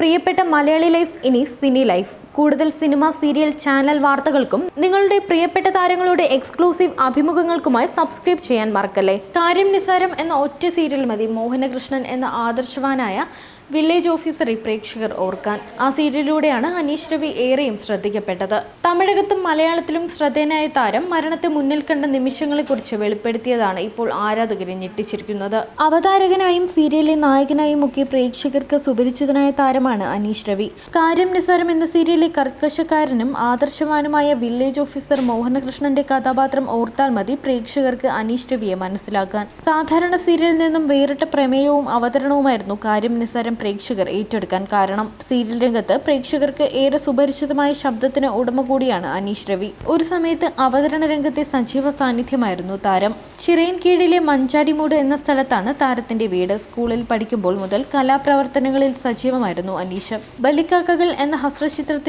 പ്രിയപ്പെട്ട മലയാളി ലൈഫ് ഇനി cine life. കൂടുതൽ സിനിമ സീരിയൽ ചാനൽ വാർത്തകൾക്കും നിങ്ങളുടെ പ്രിയപ്പെട്ട താരങ്ങളുടെ എക്സ്ക്ലൂസീവ് അഭിമുഖങ്ങൾക്കുമായി സബ്സ്ക്രൈബ് ചെയ്യാൻ മറക്കല്ലേ? കാര്യം നിസാരം എന്ന ഒറ്റ സീരിയൽ മതി. മോഹനകൃഷ്ണൻ എന്ന ആദർശവാനായ വില്ലേജ് ഓഫീസറെ പ്രേക്ഷകർ ഓർക്കാൻ. ആ സീരിയലിലൂടെയാണ് അനീഷ് രവി ഏറെയും ശ്രദ്ധിക്കപ്പെട്ടത്. തമിഴകത്തും മലയാളത്തിലും ശ്രദ്ധേയനായ താരം മരണത്തെ മുന്നിൽ കണ്ട നിമിഷങ്ങളെക്കുറിച്ച് വെളിപ്പെടുത്തിയതാണ് ഇപ്പോൾ ആരാധകരെ ഞെട്ടിച്ചിരിക്കുന്നത്. അവതാരകനായും സീരിയലിലെ നായകനായും ഒക്കെ പ്രേക്ഷകർക്ക് സുപരിചിതനായ താരമാണ് അനീഷ് രവി. കാര്യം നിസാരം എന്ന സീരിയലിലെ കർക്കശക്കാരനും ആദർശവാനുമായ വില്ലേജ് ഓഫീസർ മോഹനകൃഷ്ണന്റെ കഥാപാത്രം ഓർത്താൽ മതി പ്രേക്ഷകർക്ക് അനീഷ് രവിയെ മനസ്സിലാക്കാൻ. സാധാരണ സീരിയലിൽ നിന്നും വേറിട്ട പ്രമേയവും അവതരണവുമായിരുന്നു കാര്യം നിസ്സാരം പ്രേക്ഷകർ ഏറ്റെടുക്കാൻ കാരണം. സീരിയൽ രംഗത്ത് പ്രേക്ഷകർക്ക് ഏറെ സുപരിചിതമായ ശബ്ദത്തിന് ഉടമ കൂടിയാണ് അനീഷ് രവി ഒരു സമയത്ത് അവതരണ രംഗത്തെ സജീവ സാന്നിധ്യമായിരുന്നു താരം. ചിറയിൻ കീഴിലെ മഞ്ചാടിമൂട് എന്ന സ്ഥലത്താണ് താരത്തിന്റെ വീട്. സ്കൂളിൽ പഠിക്കുമ്പോൾ മുതൽ കലാപ്രവർത്തനങ്ങളിൽ സജീവമായിരുന്നു അനീഷ്. ബലിക്കാക്കകൾ എന്ന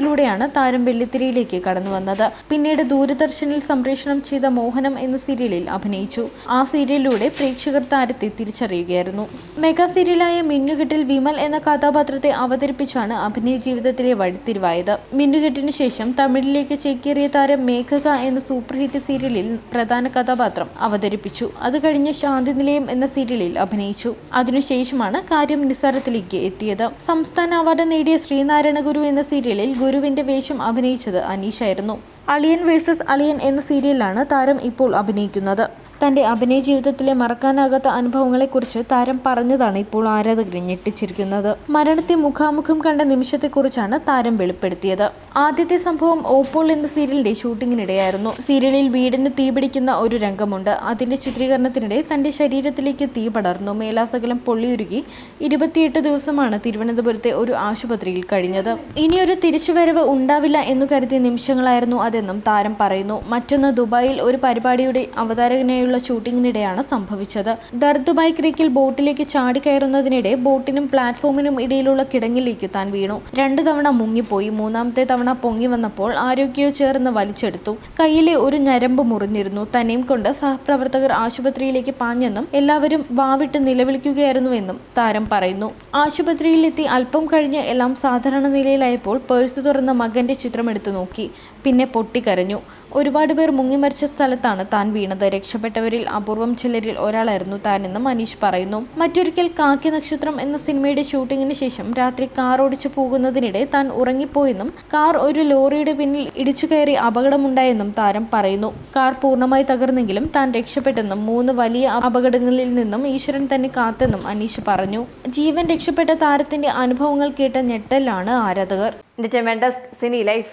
ഹസ്രചിത്രത്തിലൂടെയാണ് താരം വെള്ളിത്തിരയിലേക്ക് കടന്നു വന്നത്. പിന്നീട് ദൂരദർശനിൽ സംപ്രേഷണം ചെയ്ത മോഹനം എന്ന സീരിയലിൽ അഭിനയിച്ചു. ആ സീരിയലിലൂടെ പ്രേക്ഷകർ താരത്തെ തിരിച്ചറിയുകയായിരുന്നു. മെഗാ സീരിയലായ മിന്നുകെട്ടിൽ വിമൽ എന്ന കഥാപാത്രത്തെ അവതരിപ്പിച്ചാണ് അഭിനയ ജീവിതത്തിലെ വഴിത്തിരിവായത്. മിന്നുകെട്ടിന് ശേഷം തമിഴിലേക്ക് ചേക്കേറിയ താരം മേഘക എന്ന സൂപ്പർ ഹിറ്റ് സീരിയലിൽ പ്രധാന കഥാപാത്രം അവതരിപ്പിച്ചു. അത് കഴിഞ്ഞ് ശാന്തിനിലയം എന്ന സീരിയലിൽ അഭിനയിച്ചു. അതിനുശേഷമാണ് കാര്യം നിസാരത്തിലേക്ക് എത്തിയത്. സംസ്ഥാന അവാർഡ് നേടിയ ശ്രീനാരായണ ഗുരു എന്ന സീരിയലിൽ ഗുരുവിന്റെ വേഷം അഭിനയിച്ചത് അനീഷായിരുന്നു. അളിയൻ വേഴ്സസ് അളിയൻ എന്ന സീരിയലിലാണ് താരം ഇപ്പോൾ അഭിനയിക്കുന്നത്. തന്റെ അഭിനയ ജീവിതത്തിലെ മറക്കാനാകാത്ത അനുഭവങ്ങളെക്കുറിച്ച് താരം പറഞ്ഞതാണ് ഇപ്പോൾ ആരാധകരെ ഞെട്ടിച്ചിരിക്കുന്നത്. മരണത്തെ മുഖാമുഖം കണ്ട നിമിഷത്തെക്കുറിച്ചാണ് താരം വെളിപ്പെടുത്തിയത്. ആദ്യത്തെ സംഭവം ഓപ്പോൾ എന്ന സീരിയലിന്റെ ഷൂട്ടിങ്ങിനിടെയായിരുന്നു. സീരിയലിൽ വീടിന് തീപിടിക്കുന്ന ഒരു രംഗമുണ്ട്. അതിന്റെ ചിത്രീകരണത്തിനിടെ തന്റെ ശരീരത്തിലേക്ക് തീ പടർന്നു. മേലാസകലം പൊള്ളിയുരുകി ഇരുപത്തിയെട്ട് ദിവസമാണ് തിരുവനന്തപുരത്തെ ഒരു ആശുപത്രിയിൽ കഴിഞ്ഞത്. ഇനിയൊരു തിരിച്ചുവരവ് ഉണ്ടാവില്ല എന്നു കരുതിയ നിമിഷങ്ങളായിരുന്നു അതെന്നും താരം പറയുന്നു. മറ്റൊന്ന് ദുബായിൽ ഒരു പരിപാടിയുടെ അവതാരകനായുള്ള ഷൂട്ടിങ്ങിനിടെയാണ് സംഭവിച്ചത്. ദർ ദുബായ് ക്രീക്കിൽ ബോട്ടിലേക്ക് ചാടിക്കയറുന്നതിനിടെ ബോട്ടിനും പ്ലാറ്റ്ഫോമിനും ഇടയിലുള്ള കിടങ്ങിലേക്ക് താൻ വീണു. രണ്ടു തവണ മുങ്ങിപ്പോയി. മൂന്നാമത്തെ തവണ പൊങ്ങി വന്നപ്പോൾ ആരോഗ്യയോ ചേർന്ന് വലിച്ചെടുത്തു. കയ്യിലെ ഒരു ഞരമ്പ് മുറിഞ്ഞിരുന്നു. തന്നെയും കൊണ്ട് സഹപ്രവർത്തകർ ആശുപത്രിയിലേക്ക് പാഞ്ഞെന്നും എല്ലാവരും വാവിട്ട് നിലവിളിക്കുകയായിരുന്നുവെന്നും താരം പറയുന്നു. ആശുപത്രിയിലെത്തി അല്പം കഴിഞ്ഞ് എല്ലാം സാധാരണ നിലയിലായപ്പോൾ പേഴ്സ് തുറന്ന് മകന്റെ ചിത്രം എടുത്തു നോക്കി. പിന്നെ പൊട്ടിക്കരഞ്ഞു. ഒരുപാട് പേർ മുങ്ങിമരിച്ച സ്ഥലത്താണ് താൻ വീണത്. രക്ഷപ്പെട്ടവരിൽ അപൂർവം ചിലരിൽ ഒരാളായിരുന്നു താനെന്ന് മനീഷ് പറയുന്നു. മറ്റൊരിക്കൽ കാക്കി നക്ഷത്രം എന്ന സിനിമയുടെ ഷൂട്ടിങ്ങിന് ശേഷം രാത്രി കാർ ഓടിച്ചു പോകുന്നതിനിടെ താൻ ഉറങ്ങിപ്പോയെന്നും കാർ ഒരു ലോറിയുടെ പിന്നിൽ ഇടിച്ചു കയറി അപകടമുണ്ടായെന്നും താരം പറയുന്നു. കാർ പൂർണമായി തകർന്നെങ്കിലും താൻ രക്ഷപ്പെട്ടെന്നും മൂന്ന് വലിയ അപകടങ്ങളിൽ നിന്നും ഈശ്വരൻ തന്നെ കാത്തെന്നും അനീഷ് പറഞ്ഞു. ജീവൻ രക്ഷപ്പെട്ട താരത്തിന്റെ അനുഭവങ്ങൾ കേട്ട ഞെട്ടലാണ് ആരാധകർ. എന്റെ ഡെസ്ക് സിനി ലൈഫ്